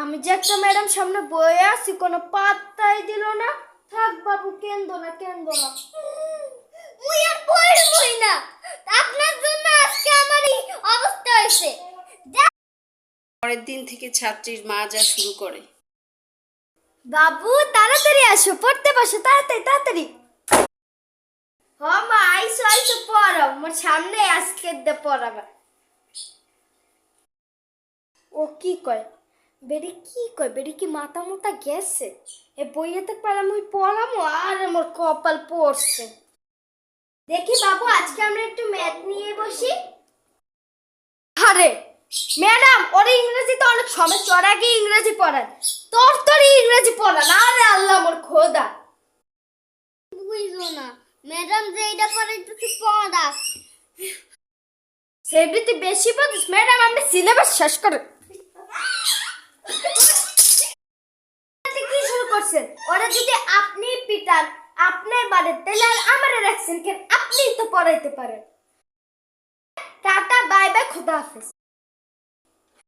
আমি যে একটা ম্যাডাম সামনে বয়ে আছি কোনো পাত্তাই দিল না। থাক বাবু কেন্দ না কেন্দ না। মুই আর পড়বই না। আপনার জন্য আজকে আমার এই অবস্থা হয়েছে। পরের দিন থেকে ছাত্রীর মা যা শুরু করে। বাবু তাড়াতাড়ি আসো পড়তে বসো তাড়াতাড়ি তাড়াতাড়ি। হ মা আইসো আইসো পড়ো। আমার সামনে আজকে দে পড়াবা। ও কি কয়? বেরি কি কয়? বেরি কি মাথা মোটা গেছে? এ বইয়েতে পারা আমি পড়ামো আর আমার কপাল পড়ছে। দেখি বাবু আজকে আমরা একটু ম্যাথ নিয়ে বসি। আরে ম্যাডাম ওর ইংরেজিতে অনেক সমস্যা ওর আগে ইংরেজি পড়ান তোর তোর ইংরেজি পড়ান আরে আল্লাহ আমার খোদা। বুঝব না। ম্যাডাম যে এটা পড়াইতেছে পড়া। সেবিতে বেশি বুঝিস ম্যাডাম আপনি সিলেবাস শেষ করেন আপনি কি শুরু করছেন? ওরা যদি আপনি পিতার আপনি বাড়েন তাহলে আর আমার রাখছেন কেন? আপনি তো পড়াইতে পারেন। টাটা, বাই বাই, খোদা হাফেজ।